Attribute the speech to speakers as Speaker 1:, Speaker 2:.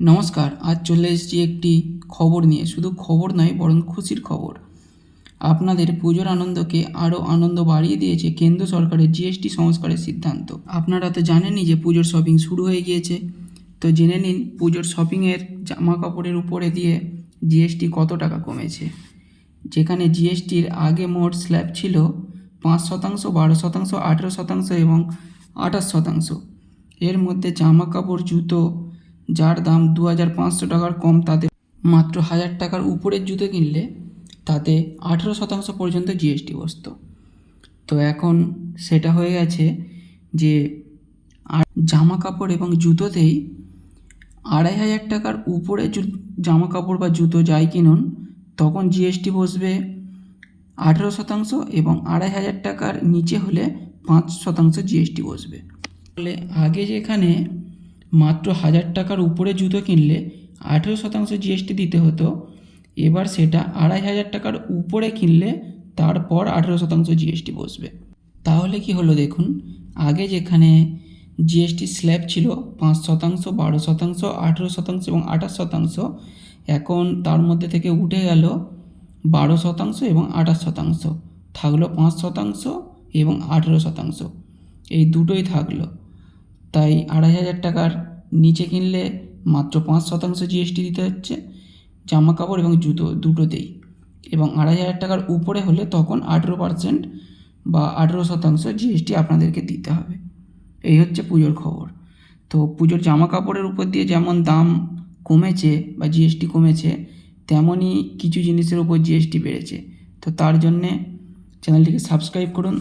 Speaker 1: নমস্কার, আজ চলে এসেছি একটি খবর নিয়ে। শুধু খবর নয়, বরং খুশির খবর। আপনাদের পুজোর আনন্দকে আরও আনন্দ বাড়িয়ে দিয়েছে কেন্দ্র সরকারের জিএসটি সংস্কারের সিদ্ধান্ত। আপনারা তো জানেনই যে পুজোর শপিং শুরু হয়ে গিয়েছে। তো জেনে নিন, পুজোর শপিংয়ের জামা কাপড়ের উপরে দিয়ে জিএসটি কত টাকা কমেছে। যেখানে জিএসটির আগে মোট স্ল্যাব ছিল পাঁচ শতাংশ, বারো শতাংশ, আঠেরো শতাংশ এবং আঠাশ শতাংশ। এর মধ্যে জামা কাপড় জুতো যার দাম দু হাজার পাঁচশো টাকার কম, তাতে মাত্র হাজার টাকার উপরের জুতো কিনলে তাতে আঠেরো শতাংশ পর্যন্ত জিএসটি বসতো। তো এখন সেটা হয়ে গেছে যে জামা কাপড় এবং জুতোতেই আড়াই হাজার টাকার উপরে জামা কাপড় বা জুতো যাই কিনুন, তখন জিএসটি বসবে আঠেরো শতাংশ এবং আড়াই হাজার টাকার নিচে হলে পাঁচ শতাংশ জিএসটি বসবে। ফলে আগে যেখানে মাত্র হাজার টাকার উপরে জুতো কিনলে আঠেরো শতাংশ জিএসটি দিতে হতো। এবার সেটা আড়াই হাজার টাকার উপরে কিনলে তারপর আঠেরো শতাংশ জিএসটি বসবে। তাহলে কি হলো দেখুন, আগে যেখানে জিএসটি স্ল্যাব ছিল পাঁচ শতাংশ, বারো শতাংশ, আঠেরো শতাংশ এবং আঠাশ শতাংশ, এখন তার মধ্যে থেকে উঠে গেল বারো শতাংশ এবং আঠাশ শতাংশ। থাকল পাঁচ শতাংশ এবং আঠেরো শতাংশ। এই দুটোই থাকল। তাই আড়াই হাজার টাকার নিচে কিনলে মাত্র পাঁচ শতাংশ জিএসটি দিতে হচ্ছে জামা কাপড় এবং জুতো দুটোতেই। এবং আড়াই হাজার টাকার উপরে হলে তখন আঠেরো পার্সেন্ট বা আঠেরো শতাংশ জিএসটি আপনাদেরকে দিতে হবে। এই হচ্ছে পুজোর খবর। তো পুজোর জামা কাপড়ের উপর দিয়ে যেমন দাম কমেছে বা জিএসটি কমেছে, তেমনই কিছু জিনিসের উপর জিএসটি বেড়েছে। তো তার জন্যে চ্যানেলটিকে সাবস্ক্রাইব করুন।